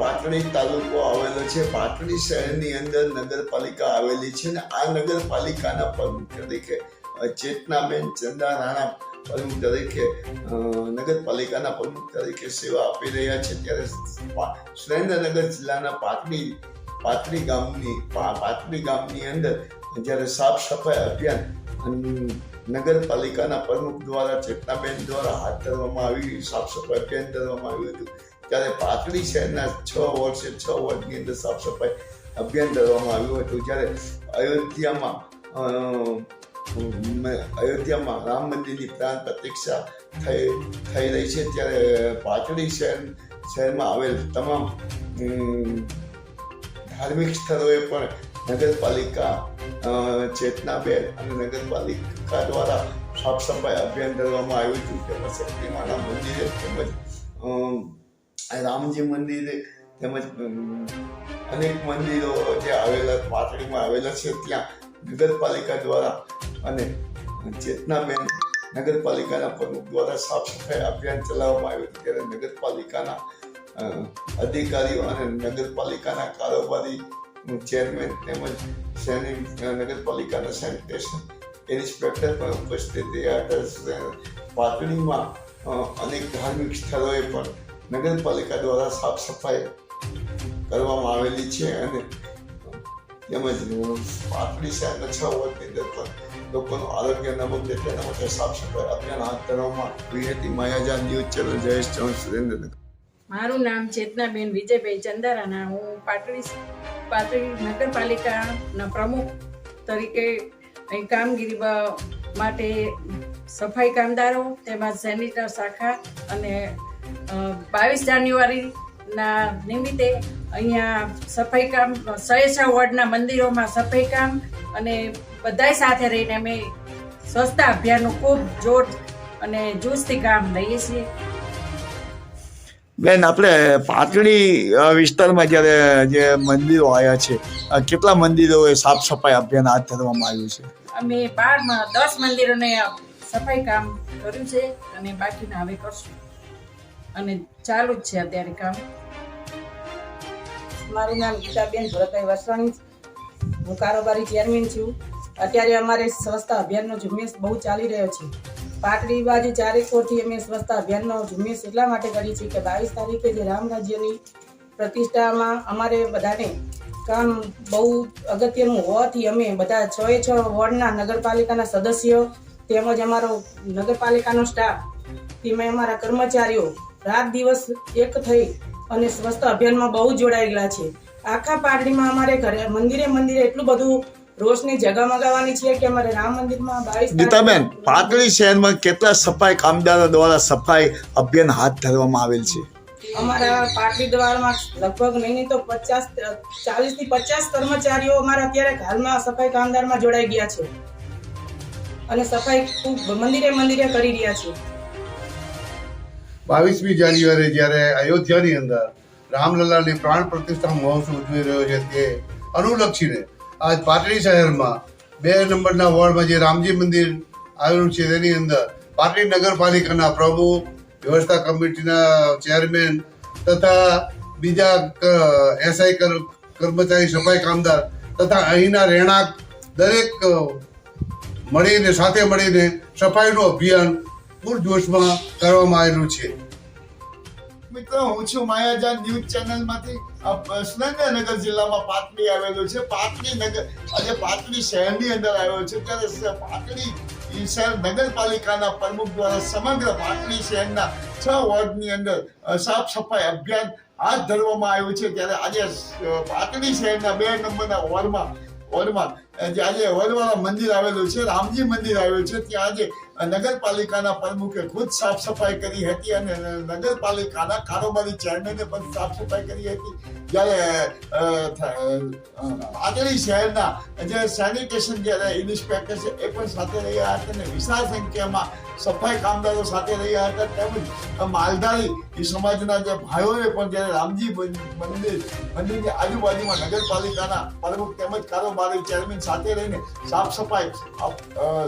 પાટણી તાલુકો આવેલો છે. પાટણી શહેરની અંદર નગરપાલિકા આવેલી છે ને આ નગરપાલિકાના પ્રમુખ તરીકે ચેતનાબેન ચંદા રાણા પ્રમુખ તરીકે નગરપાલિકાના પ્રમુખ તરીકે સેવા આપી રહ્યા છે. ત્યારે સુરેન્દ્રનગર જિલ્લાના પાટણી પાટણી ગામની પાટણી ગામની અંદર જ્યારે સાફ સફાઈ અભિયાન નગરપાલિકાના પ્રમુખ દ્વારા ચેતનાબેન દ્વારા હાથ ધરવામાં આવી, સાફ સફાઈ અભિયાન ધરવામાં આવ્યું હતું. ત્યારે પાતળી શહેરના છ વોર્ડ છ વોર્ડની અંદર સાફ સફાઈ અભિયાન ધરવામાં આવ્યું હતું. જ્યારે અયોધ્યામાં અયોધ્યામાં રામ મંદિરની પ્રાણ પ્રતિક્ષા થઈ થઈ રહી છે, ત્યારે પાટડી શહેર શહેરમાં આવેલ તમામ ધાર્મિક સ્થળોએ પણ નગરપાલિકા ચેતનાબેન અને નગરપાલિકા દ્વારા સાફ સફાઈ અભિયાન ધરવામાં આવ્યું હતું. તેમજ શક્તિમાના મંદિરે તેમજ રામજી મંદિરે તેમજ અનેક મંદિરો જે આવેલા પાટડીમાં આવેલા છે ત્યાં નગરપાલિકા દ્વારા અને ચેતનાબેન નગરપાલિકાના પ્રમુખ દ્વારા સાફ સફાઈ અભિયાન ચલાવવામાં આવ્યું ત્યારે નગરપાલિકાના અધિકારીઓ અને નગરપાલિકાના કારોબારી ચેરમેન તેમજ શહેરી નગરપાલિકાના સેનિટેશન ઇન્સ્પેક્ટર પણ ઉપસ્થિત રહ્યા અનેક ધાર્મિક સ્થળોએ પણ નગરપાલિકા દ્વારા સાફ સફાઈ કરવામાં આવેલી છે અને તેમજ પાટડી શહેરના છ વોર્ડની અંદર પણ લોકોનું આરોગ્ય ન બગડે તેના માટે સાફ સફાઈ અભિયાન હાથ ધરવામાં આવી હતી. Mayajal news channel Jayesh Chauhan, Surendranagar. મારું નામ ચેતનાબેન વિજયભાઈ ચંદારાના. હું પાટડી પાટડી નગરપાલિકાના પ્રમુખ તરીકે અહીં કામગીરી માટે સફાઈ કામદારો તેમજ સેનિટર શાખા અને બાવીસ જાન્યુઆરીના નિમિત્તે અહીંયા સફાઈ કામ સહેસા વોર્ડના મંદિરોમાં સફાઈ કામ અને બધાય સાથે રહીને અમે સ્વચ્છતા અભિયાનનું ખૂબ જોર અને જૂસથી કામ લઈએ છીએ. બેન આપણે પાટડી વિસ્તારમાં જ્યારે જે મંદિરો આવ્યા છે કેટલા મંદિરોએ સાફ સફાઈ અભિયાન હાથ ધરવામાં આવ્યું છે? અમે બારમાં દસ મંદિરોને સફાઈ કામ કર્યું છે અને બાકીના હવે કરશું. અને ચાલુ જ છે અત્યારે કામ. મારું નામ ગીતાબેન ભરતભાઈ વસવાણી હું કારોબારી ચેરમેન છું. અત્યારે અમારે સ્વચ્છતા અભિયાનનો ઝુંબેશ બહુ ચાલી રહ્યો છે. પાટડી બાજુ ચારેકોરથી અમે સ્વચ્છતા અભિયાનનો ઝુંબેશ એટલા માટે કરી છે કે બાવીસ તારીખે જે રામ રાજ્યની પ્રતિષ્ઠામાં અમારે બધાને કામ બહુ અગત્યનું હોવાથી અમે બધા છ એ છ વોર્ડના નગરપાલિકાના સદસ્યો તેમજ અમારો નગરપાલિકાનો સ્ટાફ તેમાં અમારા કર્મચારીઓ રાત દિવસ એક થઈ અને સ્વસ્થ અભિયાનમાં બહુ જોડાયેલા છે. આખા પારડીમાં અમારે ઘરે મંદિરે મંદિરે એટલું બધું રોશની જગમગાવવાની છે કે અમારે રામ મંદિરમાં બાવીસ ગીતાબેન પાટડી શહેરમાં કેટલા સફાઈ કામદારો દ્વારા સફાઈ અભિયાન હાથ ધરવામાં આવેલ છે? અમારા પાટડી દ્વારમાં લગભગ નહીં નહીં તો પચાસ ચાલીસથી પચાસ કર્મચારીઓ અમારા અત્યારે હાલમાં સફાઈ કામદારમાં જોડાઈ ગયા છે. અને સફાઈ ખૂબ મંદિરે મંદિરે કરી રહ્યા છે. બાવીસમી જાન્યુઆરી જ્યારે અયોધ્યાની અંદર રામલલ્લાની પ્રાણ પ્રતિષ્ઠા મહોત્સવ ઉજવી રહ્યો છે તે અનુલક્ષીને આજ પાટડી શહેરમાં બે નંબરના વોર્ડમાં જે રામજી મંદિર આવેલું છે તેની અંદર પાટડી નગરપાલિકાના પ્રમુખ વ્યવસ્થા કમિટીના ચેરમેન તથા બીજા એસઆઈ કર્મચારી, સફાઈ કામદાર તથા અહીંના રહેણાંક દરેક મળીને, સાથે મળીને સફાઈનું અભિયાન પૂરજોશમાં કરવામાં આવેલું છે. મિત્રો, હું છું માયાજાન ન્યૂઝ ચેનલમાંથી. સુરેન્દ્રનગર જિલ્લામાં પાટડી આવેલું છે. પાટડી નગર આજે પાટડી શહેરની અંદર આવ્યો છે. ત્યારે પાટડી શહેર નગરપાલિકાના પ્રમુખ દ્વારા સમગ્ર પાટડી શહેરના છ વોર્ડની અંદર સાફ સફાઈ અભિયાન હાથ ધરવામાં આવ્યું છે. ત્યારે આજે પાટડી શહેરના બે નંબરના વોર્ડમાં વોર્ડમાં જે આજે વડવાળા મંદિર આવેલું છે, રામજી મંદિર આવેલું છે, ત્યાં આજે નગરપાલિકાના પ્રમુખે ખુદ સાફ સફાઈ કરી હતી અને નગરપાલિકાના કારોબારી ચેરમેને પણ સાફ સફાઈ કરી હતી. જ્યારે પાટડી શહેરના જે સેનિટેશન જ્યારે ઇન્સ્પેક્ટર છે, એ પણ સાથે રહ્યા હતા અને વિશાળ સંખ્યામાં સફાઈ કામદારો સાથે રહ્યા હતા. તેમજ માલધારી સમાજના જે ભાઈઓએ પણ જ્યારે રામજી મંદિર, મંદિરની આજુબાજુમાં નગરપાલિકાના પ્રમુખ તેમજ કારોબારી ચેરમેન સાથે રહીને સાફ સફાઈ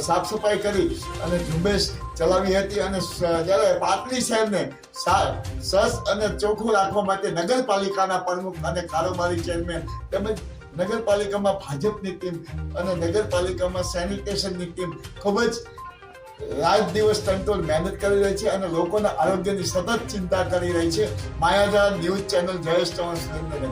સાફ સફાઈ કરી અને ઝુંબેશ ચલાવી હતી અને જ્યારે પાટલી શહેરને સસ અને ચોખ્ખું રાખવા માટે નગરપાલિકાના પ્રમુખ અને કારોબારી ચેરમેન તેમજ નગરપાલિકામાં ભાજપની ટીમ અને નગરપાલિકામાં સેનિટેશનની ટીમ ખૂબ જ રાત દિવસ તંતોડ મહેનત કરી રહી છે અને લોકોના આરોગ્યની સતત ચિંતા કરી રહી છે. Mayajal news channel Jayesh Chauhan Surendranagar